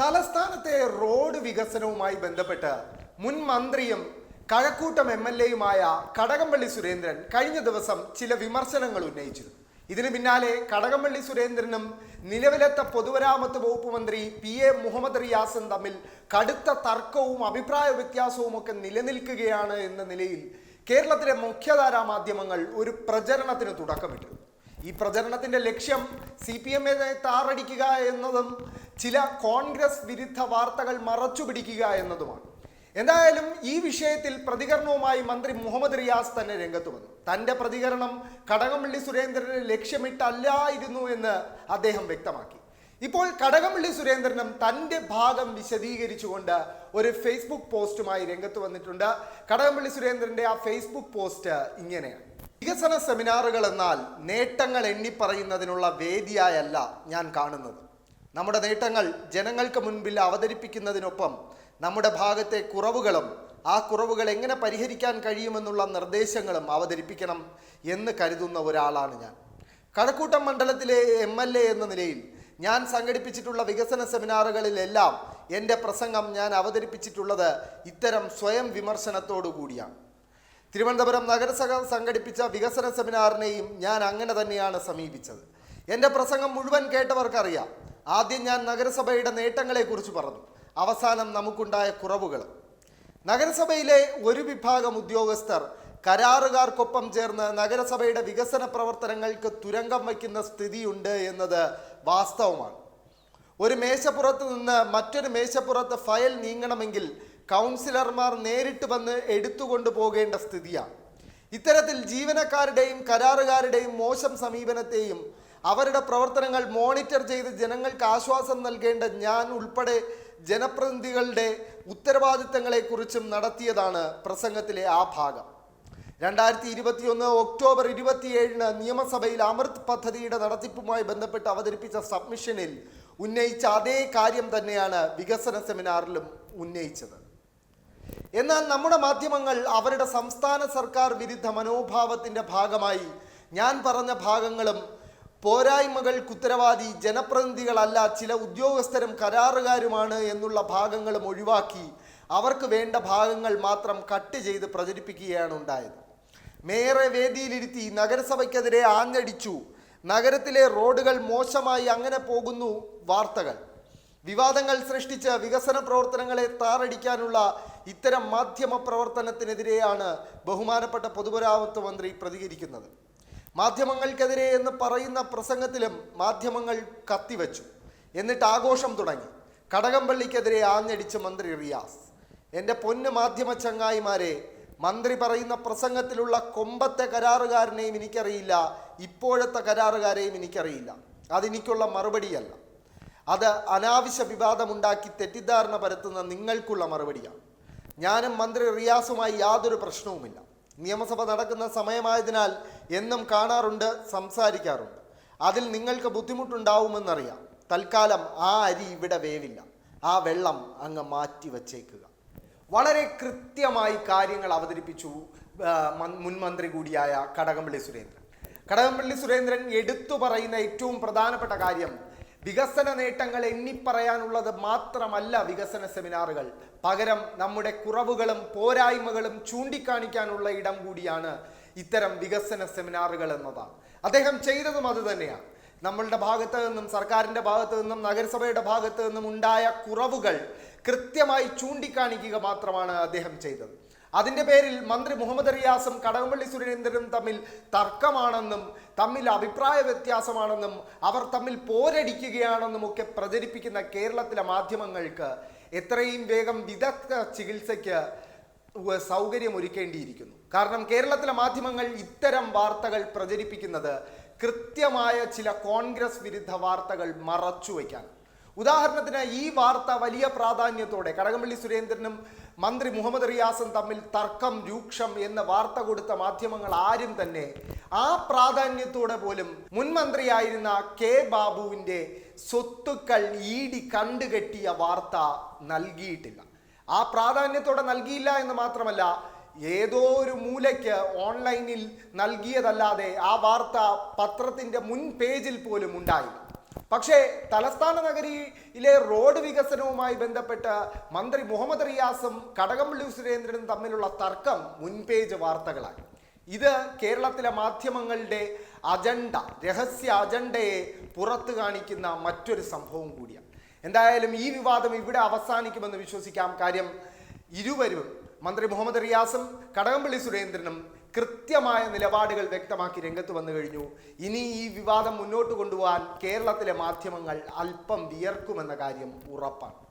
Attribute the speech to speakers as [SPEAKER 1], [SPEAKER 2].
[SPEAKER 1] തലസ്ഥാനത്തെ റോഡ് വികസനവുമായി ബന്ധപ്പെട്ട് മുൻ മന്ത്രിയും കഴക്കൂട്ടം എം എൽ എയുമായ കടകംപള്ളി സുരേന്ദ്രൻ കഴിഞ്ഞ ദിവസം ചില വിമർശനങ്ങൾ ഉന്നയിച്ചിരുന്നു ഇതിന് പിന്നാലെ കടകംപള്ളി സുരേന്ദ്രനും നിലവിലത്തെ പൊതുമരാമത്ത് വകുപ്പ് മന്ത്രി പി എ മുഹമ്മദ് റിയാസും തമ്മിൽ കടുത്ത തർക്കവും അഭിപ്രായ വ്യത്യാസവും ഒക്കെ നിലനിൽക്കുകയാണ് എന്ന നിലയിൽ കേരളത്തിലെ മുഖ്യധാരാ മാധ്യമങ്ങൾ ഒരു പ്രചരണത്തിന് തുടക്കമിട്ടു. ഈ പ്രചരണത്തിന്റെ ലക്ഷ്യം സി പി എമ്മിനെ താറടിക്കുക എന്നതും ചില കോൺഗ്രസ് വിരുദ്ധ വാർത്തകൾ മറച്ചുപിടിക്കുക എന്നതുമാണ്. എന്തായാലും ഈ വിഷയത്തിൽ പ്രതികരണവുമായി മന്ത്രി മുഹമ്മദ് റിയാസ് തന്നെ രംഗത്ത് വന്നു. തന്റെ പ്രതികരണം കടകംപള്ളി സുരേന്ദ്രനെ ലക്ഷ്യമിട്ടല്ലായിരുന്നു എന്ന് അദ്ദേഹം വ്യക്തമാക്കി. ഇപ്പോൾ കടകംപള്ളി സുരേന്ദ്രനും തന്റെ ഭാഗം വിശദീകരിച്ചുകൊണ്ട് ഒരു ഫേസ്ബുക്ക് പോസ്റ്റുമായി രംഗത്ത് വന്നിട്ടുണ്ട്. കടകംപള്ളി സുരേന്ദ്രന്റെ ആ ഫേസ്ബുക്ക് പോസ്റ്റ് ഇങ്ങനെയാണ്. വികസന സെമിനാറുകൾ എന്നാൽ നേട്ടങ്ങൾ എണ്ണിപ്പറയുന്നതിനുള്ള വേദിയായല്ല ഞാൻ കാണുന്നത്. നമ്മുടെ നേട്ടങ്ങൾ ജനങ്ങൾക്ക് മുൻപിൽ അവതരിപ്പിക്കുന്നതിനൊപ്പം നമ്മുടെ ഭാഗത്തെ കുറവുകളും ആ കുറവുകൾ എങ്ങനെ പരിഹരിക്കാൻ കഴിയുമെന്നുള്ള നിർദ്ദേശങ്ങളും അവതരിപ്പിക്കണം എന്ന് കരുതുന്ന ഒരാളാണ് ഞാൻ. കഴക്കൂട്ടം മണ്ഡലത്തിലെ എം എൽ എ എന്ന നിലയിൽ ഞാൻ സംഘടിപ്പിച്ചിട്ടുള്ള വികസന സെമിനാറുകളിലെല്ലാം എന്റെ പ്രസംഗം ഞാൻ അവതരിപ്പിച്ചിട്ടുള്ളത് ഇത്തരം സ്വയം വിമർശനത്തോടു കൂടിയാണ്. തിരുവനന്തപുരം നഗരസഭ സംഘടിപ്പിച്ച വികസന സെമിനാറിനെയും ഞാൻ അങ്ങനെ തന്നെയാണ് സമീപിച്ചത്. എന്റെ പ്രസംഗം മുഴുവൻ കേട്ടവർക്കറിയാം. ആദ്യം ഞാൻ നഗരസഭയുടെ നേട്ടങ്ങളെക്കുറിച്ച് പറഞ്ഞു. അവസാനം നമുക്കുണ്ടായ കുറവുകൾ. നഗരസഭയിലെ ഒരു വിഭാഗം ഉദ്യോഗസ്ഥർ കരാറുകാർക്കൊപ്പം ചേർന്ന് നഗരസഭയുടെ വികസന പ്രവർത്തനങ്ങൾക്ക് തുരങ്കം വയ്ക്കുന്ന സ്ഥിതിയുണ്ട് എന്നത് വാസ്തവമാണ്. ഒരു മേശപ്പുറത്ത് നിന്ന് മറ്റൊരു മേശപ്പുറത്ത് ഫയൽ നീങ്ങണമെങ്കിൽ കൗൺസിലർമാർ നേരിട്ട് വന്ന് എടുത്തുകൊണ്ടു പോകേണ്ട സ്ഥിതിയാണ് ഇത്തരത്തിൽ ജീവനക്കാരുടെയും കരാറുകാരുടെയും മോശം സമീപനത്തെയും അവരുടെ പ്രവർത്തനങ്ങൾ മോണിറ്റർ ചെയ്ത് ജനങ്ങൾക്ക് ആശ്വാസം നൽകേണ്ട ഞാൻ ഉൾപ്പെടെ ജനപ്രതിനിധികളുടെ ഉത്തരവാദിത്തങ്ങളെക്കുറിച്ചും നടത്തിയതാണ് പ്രസംഗത്തിലെ ആ ഭാഗം. രണ്ടായിരത്തി ഇരുപത്തിയൊന്ന് ഒക്ടോബർ ഇരുപത്തിയേഴിന് നിയമസഭയിൽ അമൃത് പദ്ധതിയുടെ നടത്തിപ്പുമായി ബന്ധപ്പെട്ട് അവതരിപ്പിച്ച സബ്മിഷനിൽ ഉന്നയിച്ച അതേ കാര്യം തന്നെയാണ് വികസന സെമിനാറിലും ഉന്നയിച്ചത്. എന്നാൽ നമ്മുടെ മാധ്യമങ്ങൾ അവരുടെ സംസ്ഥാന സർക്കാർ വിരുദ്ധ മനോഭാവത്തിന്റെ ഭാഗമായി. ഞാൻ പറഞ്ഞ ഭാഗങ്ങളും പോരായ്മകൾക്ക് ഉത്തരവാദി ജനപ്രതിനിധികളല്ല ചില ഉദ്യോഗസ്ഥരും കരാറുകാരുമാണ് എന്നുള്ള ഭാഗങ്ങളും ഒഴിവാക്കി അവർക്ക് വേണ്ട ഭാഗങ്ങൾ മാത്രം കട്ട് ചെയ്ത് പ്രചരിപ്പിക്കുകയാണ് ഉണ്ടായത്. മേയറെ വേദിയിലിരുത്തി നഗരസഭയ്ക്കെതിരെ ആഞ്ഞടിച്ചു. നഗരത്തിലെ റോഡുകൾ മോശമായി അങ്ങനെ പോകുന്നു വാർത്തകൾ. വിവാദങ്ങൾ സൃഷ്ടിച്ച് വികസന പ്രവർത്തനങ്ങളെ താറടിക്കാനുള്ള ഇത്തരം മാധ്യമ പ്രവർത്തനത്തിനെതിരെയാണ് ബഹുമാനപ്പെട്ട പൊതുമരാമത്ത് മന്ത്രി പ്രതികരിക്കുന്നത്. മാധ്യമങ്ങൾക്കെതിരെ എന്ന് പറയുന്ന പ്രസംഗത്തിലും മാധ്യമങ്ങൾ കത്തിവെച്ചു. എന്നിട്ട് ആഘോഷം തുടങ്ങി. കടകംപള്ളിക്കെതിരെ ആഞ്ഞടിച്ച് മന്ത്രി റിയാസ്. എന്റെ പൊന്ന് മാധ്യമ ചങ്ങായിമാരെ മന്ത്രി പറയുന്ന പ്രസംഗത്തിലുള്ള കൊമ്പത്തെ കരാറുകാരനെയും എനിക്കറിയില്ല ഇപ്പോഴത്തെ കരാറുകാരെയും എനിക്കറിയില്ല. അതെനിക്കുള്ള മറുപടിയല്ല. അത് അനാവശ്യ വിവാദമുണ്ടാക്കി തെറ്റിദ്ധാരണ പരത്തുന്ന നിങ്ങൾക്കുള്ള മറുപടിയാണ്. ഞാനും മന്ത്രി റിയാസുമായി യാതൊരു പ്രശ്നവുമില്ല. നിയമസഭ നടക്കുന്ന സമയമായതിനാൽ എന്നും കാണാറുണ്ട് സംസാരിക്കാറുണ്ട്. അതിൽ നിങ്ങൾക്ക് ബുദ്ധിമുട്ടുണ്ടാവുമെന്നറിയാം. തൽക്കാലം ആ അരി ഇവിടെ വേവില്ല. ആ വെള്ളം അങ്ങ് മാറ്റി വച്ചേക്കുക വളരെ കൃത്യമായി കാര്യങ്ങൾ അവതരിപ്പിച്ചു ആ, മൻ- മുൻ മന്ത്രി കൂടിയായ കടകംപള്ളി സുരേന്ദ്രൻ. കടകംപള്ളി സുരേന്ദ്രൻ എടുത്തു പറയുന്ന ഏറ്റവും പ്രധാനപ്പെട്ട കാര്യം വികസന നേട്ടങ്ങൾ എണ്ണിപ്പറയാനുള്ളത് മാത്രമല്ല വികസന സെമിനാറുകൾ. പകരം നമ്മുടെ കുറവുകളും പോരായ്മകളും ചൂണ്ടിക്കാണിക്കാനുള്ള ഇടം കൂടിയാണ് ഇത്തരം വികസന സെമിനാറുകൾ എന്നതാണ് അദ്ദേഹം ചെയ്തതും അത് തന്നെയാണ്. നമ്മളുടെ ഭാഗത്ത് നിന്നും സർക്കാരിന്റെ ഭാഗത്ത് നിന്നും നഗരസഭയുടെ ഭാഗത്ത് നിന്നും ഉണ്ടായ കുറവുകൾ കൃത്യമായി ചൂണ്ടിക്കാണിക്കുക മാത്രമാണ് അദ്ദേഹം ചെയ്തത്. അതിന്റെ പേരിൽ മന്ത്രി മുഹമ്മദ് റിയാസും കടകംപള്ളി സുരേന്ദ്രനും തമ്മിൽ തർക്കമാണെന്നും തമ്മിൽ അഭിപ്രായ വ്യത്യാസമാണെന്നും അവർ തമ്മിൽ പോരടിക്കുകയാണെന്നും ഒക്കെ പ്രചരിപ്പിക്കുന്ന കേരളത്തിലെ മാധ്യമങ്ങൾക്ക് എത്രയും വേഗം വിദഗ്ധ ചികിത്സയ്ക്ക് സൗകര്യം ഒരുക്കേണ്ടിയിരിക്കുന്നു. കാരണം കേരളത്തിലെ മാധ്യമങ്ങൾ ഇത്തരം വാർത്തകൾ പ്രചരിപ്പിക്കുന്നത് കൃത്യമായ ചില കോൺഗ്രസ് വിരുദ്ധ വാർത്തകൾ മറച്ചു വയ്ക്കാൻ ഉദാഹരണത്തിന് ഈ വാർത്ത വലിയ പ്രാധാന്യത്തോടെ കടകംപള്ളി സുരേന്ദ്രനും മന്ത്രി മുഹമ്മദ് റിയാസും തമ്മിൽ തർക്കം രൂക്ഷം എന്ന വാർത്ത കൊടുത്ത മാധ്യമങ്ങൾ ആരും തന്നെ ആ പ്രാധാന്യത്തോടെ പോലും മുൻമന്ത്രിയായിരുന്ന കെ ബാബുവിന്റെ സ്വത്തുക്കൾ ഈടി കണ്ടുകെട്ടിയ വാർത്ത നൽകിയിട്ടില്ല. ആ പ്രാധാന്യത്തോടെ നൽകിയില്ല എന്ന് മാത്രമല്ല ഏതോ ഒരു മൂലയ്ക്ക് ഓൺലൈനിൽ നൽകിയതല്ലാതെ ആ വാർത്ത പത്രത്തിന്റെ മുൻ പേജിൽ പോലും ഉണ്ടായില്ല. പക്ഷേ തലസ്ഥാന നഗരിയിലെ റോഡ് വികസനവുമായി ബന്ധപ്പെട്ട് മന്ത്രി മുഹമ്മദ് റിയാസും കടകംപള്ളി സുരേന്ദ്രനും തമ്മിലുള്ള തർക്കം മുൻപേജ് വാർത്തകളായി. ഇത് കേരളത്തിലെ മാധ്യമങ്ങളുടെ അജണ്ട രഹസ്യ അജണ്ടയെ പുറത്തു കാണിക്കുന്ന മറ്റൊരു സംഭവം കൂടിയാണ്. എന്തായാലും ഈ വിവാദം ഇവിടെ അവസാനിക്കുമെന്ന് വിശ്വസിക്കാം. കാര്യം ഇരുവരും മന്ത്രി മുഹമ്മദ് റിയാസും കടകംപള്ളി സുരേന്ദ്രനും കൃത്യമായ നിലപാടുകൾ വ്യക്തമാക്കി രംഗത്ത് വന്നു കഴിഞ്ഞു. ഇനി ഈ വിവാദം മുന്നോട്ട് കൊണ്ടുപോകാൻ കേരളത്തിലെ മാധ്യമങ്ങൾ അല്പം വിയർക്കുമെന്ന കാര്യം ഉറപ്പാണ്.